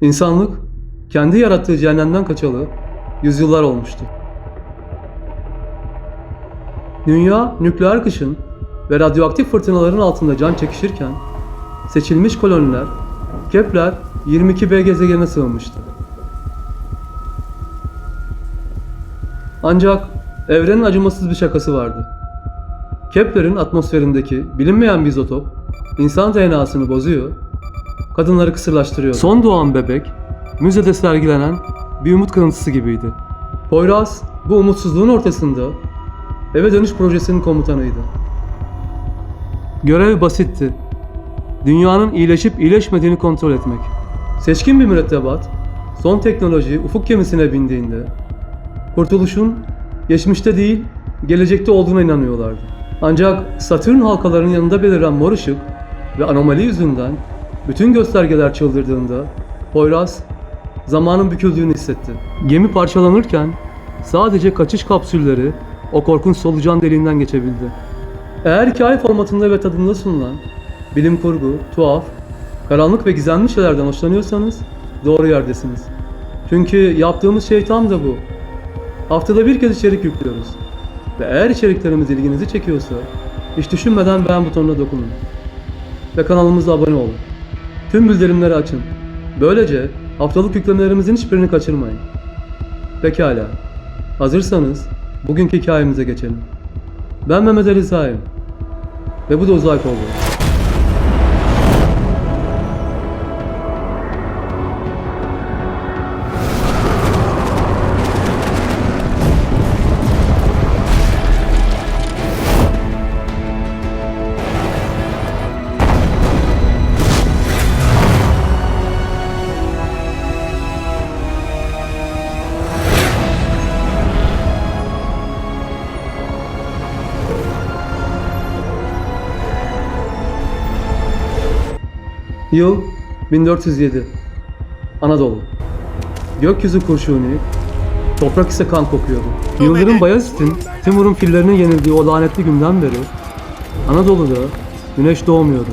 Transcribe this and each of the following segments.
İnsanlık kendi yarattığı cehennemden kaçalı yüzyıllar olmuştu. Dünya nükleer kışın ve radyoaktif fırtınaların altında can çekişirken seçilmiş koloniler Kepler 22b gezegenine sığınmıştı. Ancak evrenin acımasız bir şakası vardı. Kepler'in atmosferindeki bilinmeyen bir izotop insan DNA'sını bozuyor, kadınları kısırlaştırıyor. Son doğan bebek müzede sergilenen bir umut kırıntısı gibiydi. Poyraz bu umutsuzluğun ortasında eve dönüş projesinin komutanıydı. Görev basitti. Dünyanın iyileşip iyileşmediğini kontrol etmek. Seçkin bir mürettebat son teknoloji ufuk gemisine bindiğinde kurtuluşun geçmişte değil gelecekte olduğuna inanıyorlardı. Ancak Satürn halkalarının yanında beliren mor ışık ve anomali yüzünden bütün göstergeler çıldırdığında Poyraz zamanın büküldüğünü hissetti. Gemi parçalanırken sadece kaçış kapsülleri o korkunç solucan deliğinden geçebildi. Eğer hikaye formatında ve tadında sunulan bilim kurgu, tuhaf, karanlık ve gizemli şeylerden hoşlanıyorsanız doğru yerdesiniz. Çünkü yaptığımız şey tam da bu. Haftada bir kez içerik yüklüyoruz. Ve eğer içeriklerimiz ilginizi çekiyorsa hiç düşünmeden beğen butonuna dokunun. Ve kanalımıza abone olun. Tüm bildirimleri açın. Böylece haftalık yüklemelerimizin hiçbirini kaçırmayın. Pekala. Hazırsanız bugünkü hikayemize geçelim. Ben Mehmet Ali Zaim. Ve bu da Uzay Kovboy. Yıl 1407. Anadolu. Gökyüzü kurşuni, toprak ise kan kokuyordu. Yıldırım Bayezid'in Timur'un fillerine yenildiği o lanetli günden beri Anadolu'da güneş doğmuyordu.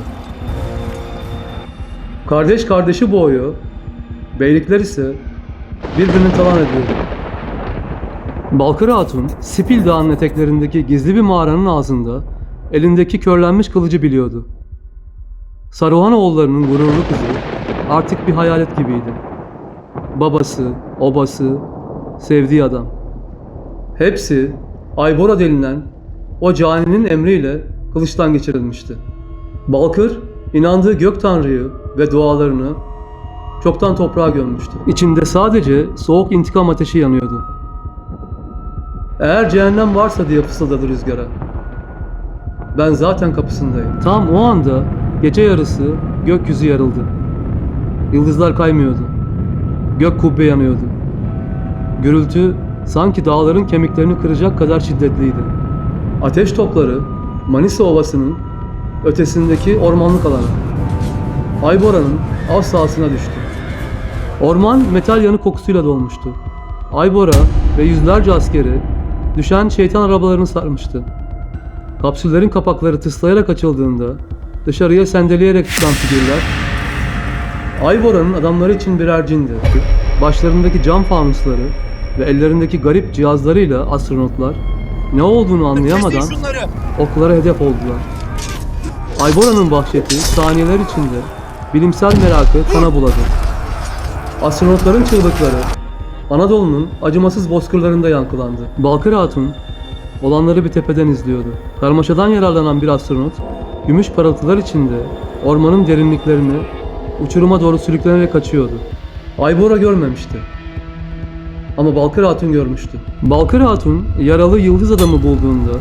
Kardeş kardeşi boğuyor, beylikler ise birbirini talan ediyordu. Balkır Hatun, Sipil Dağı'nın eteklerindeki gizli bir mağaranın ağzında elindeki körlenmiş kılıcı biliyordu. Saruhanoğullarının gururlu kızı artık bir hayalet gibiydi. Babası, obası, sevdiği adam. Hepsi Aybora denilen o caninin emriyle kılıçtan geçirilmişti. Balkır inandığı gök tanrıyı ve dualarını çoktan toprağa gömmüştü. İçinde sadece soğuk intikam ateşi yanıyordu. Eğer cehennem varsa diye fısıldadı rüzgara. Ben zaten kapısındayım. Tam o anda gece yarısı gökyüzü yarıldı. Yıldızlar kaymıyordu. Gök kubbe yanıyordu. Gürültü sanki dağların kemiklerini kıracak kadar şiddetliydi. Ateş topları Manisa Ovası'nın ötesindeki ormanlık alana. Aybora'nın av sahasına düştü. Orman metal yanık kokusuyla dolmuştu. Aybora ve yüzlerce askeri düşen şeytan arabalarını sarmıştı. Kapsüllerin kapakları tıslayarak açıldığında dışarıya sendeleyerek çıkan figürler Aybora'nın adamları için birer cindi. Başlarındaki cam fanusları ve ellerindeki garip cihazlarıyla astronotlar ne olduğunu anlayamadan oklara hedef oldular. Aybora'nın vahşeti saniyeler içinde bilimsel merakı kana buladı. Astronotların çığlıkları Anadolu'nun acımasız bozkırlarında yankılandı. Balkır Hatun olanları bir tepeden izliyordu. Karmaşadan yararlanan bir astronot gümüş parıltılar içinde ormanın derinliklerini uçuruma doğru sürüklenerek kaçıyordu. Aybora görmemişti. Ama Balkır Hatun görmüştü. Balkır Hatun yaralı yıldız adamı bulduğunda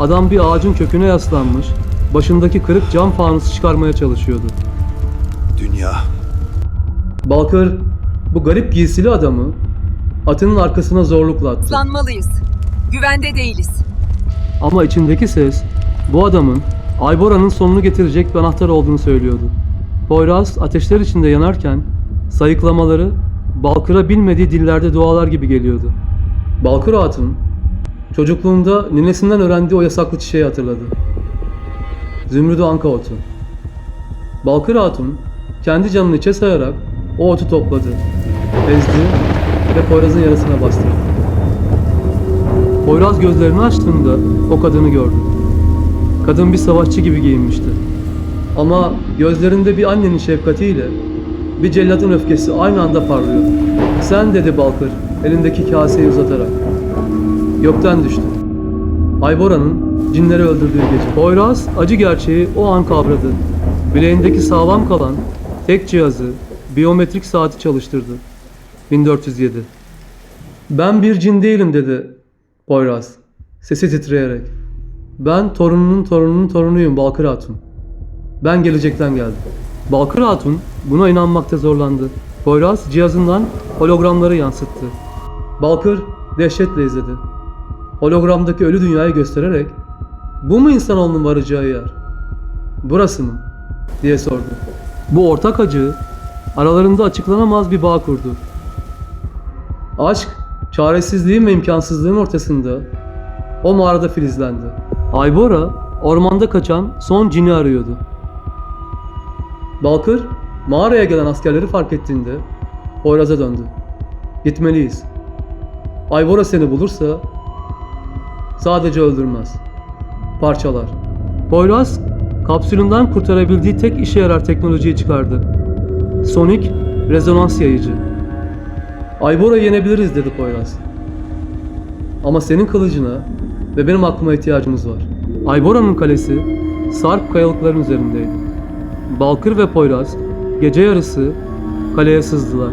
adam bir ağacın köküne yaslanmış, başındaki kırık cam fanusu çıkarmaya çalışıyordu. Dünya. Balkır bu garip giysili adamı atının arkasına zorlukla attı. Islanmalıyız. Güvende değiliz. Ama içindeki ses bu adamın Aybora'nın sonunu getirecek bir anahtar olduğunu söylüyordu. Poyraz ateşler içinde yanarken sayıklamaları Balkır'a bilmediği dillerde dualar gibi geliyordu. Balkır Hatun çocukluğunda ninesinden öğrendiği o yasaklı çiçeği hatırladı. Zümrüdü anka otu. Balkır Hatun kendi canını içe sayarak o otu topladı, ezdi ve Poyraz'ın yarasına bastırdı. Poyraz gözlerini açtığında o kadını gördü. Kadın bir savaşçı gibi giyinmişti. Ama gözlerinde bir annenin şefkatiyle bir celladın öfkesi aynı anda parlıyor. Sen dedi Balkır elindeki kaseyi uzatarak. Gökten düştü. Aybora'nın cinleri öldürdüğü gece. Poyraz acı gerçeği o an kavradı. Bileğindeki sağlam kalan tek cihazı biyometrik saati çalıştırdı. 1407. Ben bir cin değilim dedi Poyraz. Sesi titreyerek. Ben torununun torununun torunuyum Balkır Hatun. Ben gelecekten geldim. Balkır Hatun buna inanmakta zorlandı. Poyraz cihazından hologramları yansıttı. Balkır dehşetle izledi. Hologramdaki ölü dünyayı göstererek bu mu insanoğlunun varacağı yer? Burası mı? diye sordu. Bu ortak acı aralarında açıklanamaz bir bağ kurdu. Aşk, çaresizliğin ve imkansızlığın ortasında o mağarada filizlendi. Aybora ormanda kaçan son cini arıyordu. Balkır mağaraya gelen askerleri fark ettiğinde Poyraz'a döndü. Gitmeliyiz. Aybora seni bulursa sadece öldürmez. Parçalar. Poyraz kapsülünden kurtarabildiği tek işe yarar teknolojiyi çıkardı. Sonik rezonans yayıcı. Aybora'yı yenebiliriz dedi Poyraz. Ama senin kılıcına ve benim aklıma ihtiyacımız var. Aybora'nın kalesi sarp kayalıkların üzerindeydi. Balkır ve Poyraz gece yarısı kaleye sızdılar.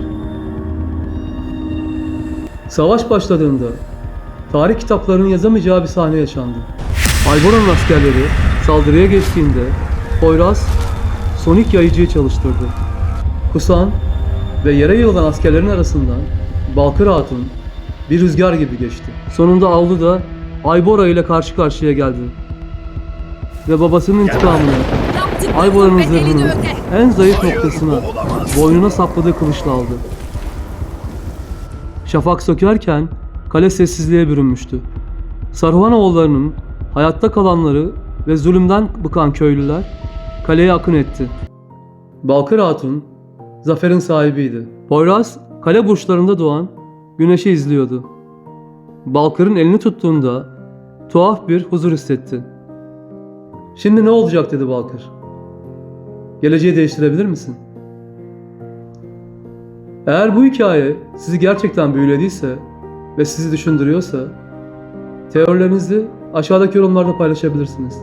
Savaş başladığında tarih kitaplarının yazamayacağı bir sahne yaşandı. Aybora'nın askerleri saldırıya geçtiğinde Poyraz sonik yayıcıyı çalıştırdı. Kusan ve yere yığılan askerlerin arasından Balkır Hatun bir rüzgar gibi geçti. Sonunda avluda Aybora ile karşı karşıya geldi. Ve babasının intikamını Aybora'nın zırhını en zayıf noktasına boynuna sapladığı kılıçla aldı. Şafak sökerken kale sessizliğe bürünmüştü. Saruhanoğullarının hayatta kalanları ve zulümden bıkan köylüler kaleye akın etti. Balkır Hatun zaferin sahibiydi. Poyraz kale burçlarında doğan güneşi izliyordu. Balkır'ın elini tuttuğunda tuhaf bir huzur hissetti. Şimdi ne olacak dedi Balkır. Geleceği değiştirebilir misin? Eğer bu hikaye sizi gerçekten büyülediyse ve sizi düşündürüyorsa teorilerinizi aşağıdaki yorumlarda paylaşabilirsiniz.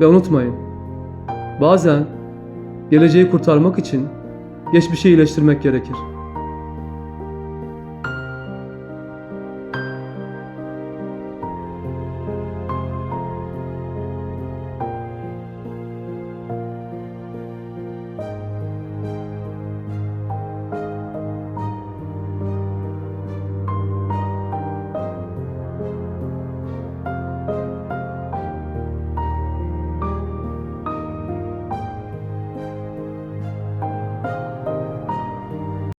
Ve unutmayın, bazen geleceği kurtarmak için geçmişi iyileştirmek gerekir.